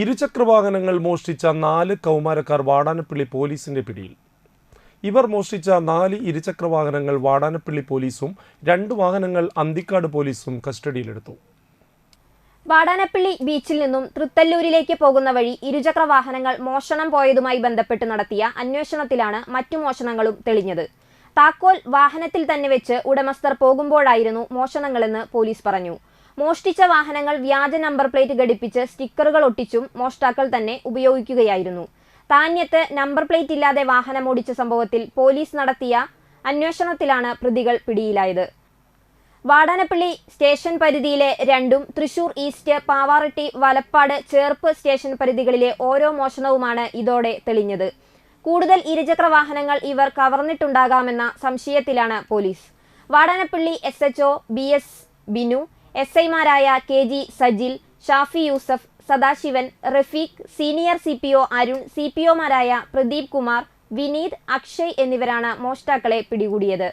ഇരുചക്രവാഹനങ്ങൾ മോഷ്ടിച്ച നാല് കൗമാരക്കാർ വാടാനപ്പള്ളി പോലീസിന്റെ പിടിയിൽ. ഇവർ മോഷ്ടിച്ച നാല് ഇരുചക്രവാഹനങ്ങൾ വാടാനപ്പള്ളി പോലീസും രണ്ട് വാഹനങ്ങൾ അന്തിക്കാട് പോലീസും കസ്റ്റഡിയിലെടുത്തു. വാടാനപ്പള്ളി ബീച്ചിൽ നിന്നും തൃത്തല്ലൂരിലേക്ക് പോകുന്ന വഴി ഇരുചക്ര വാഹനങ്ങൾ മോഷണം പോയതുമായി ബന്ധപ്പെട്ട് നടത്തിയ അന്വേഷണത്തിലാണ് മറ്റു മോഷണങ്ങളും തെളിഞ്ഞത്. താക്കോൽ വാഹനത്തിൽ തന്നെ വെച്ച് ഉടമസ്ഥർ പോകുമ്പോഴായിരുന്നു മോഷണങ്ങളെന്ന് പോലീസ് പറഞ്ഞു. മോഷ്ടിച്ച വാഹനങ്ങൾ വ്യാജ നമ്പർ പ്ലേറ്റ് ഘടിപ്പിച്ച് സ്റ്റിക്കറുകൾ ഒട്ടിച്ചും മോഷ്ടാക്കൾ തന്നെ ഉപയോഗിക്കുകയായിരുന്നു. താന്യത്ത് നമ്പർ പ്ലേറ്റ് ഇല്ലാതെ വാഹനം ഓടിച്ച സംഭവത്തിൽ പോലീസ് നടത്തിയ അന്വേഷണത്തിലാണ് പ്രതികൾ പിടിയിലായത്. വാടാനപ്പള്ളി സ്റ്റേഷൻ പരിധിയിലെ രണ്ടും തൃശൂർ ഈസ്റ്റ് പാവാറട്ടി വലപ്പാട് ചേർപ്പ് സ്റ്റേഷൻ പരിധികളിലെ ഓരോ മോഷണവുമാണ് ഇതോടെ തെളിഞ്ഞത്. കൂടുതൽ ഇരുചക്ര വാഹനങ്ങൾ ഇവർ കവർന്നിട്ടുണ്ടാകാമെന്ന സംശയത്തിലാണ് police. Vadanappally S H B S Binu S ഐമാരായ K G Sajil Shafi Yusuf Sadasivan Rafeeq senior C P O Arun C P ഒമാരായ Pradeep Kumar Vineeth Akshay എന്നിവരാണ് മോഷ്ടാക്കളെ പിടികൂടിയത്.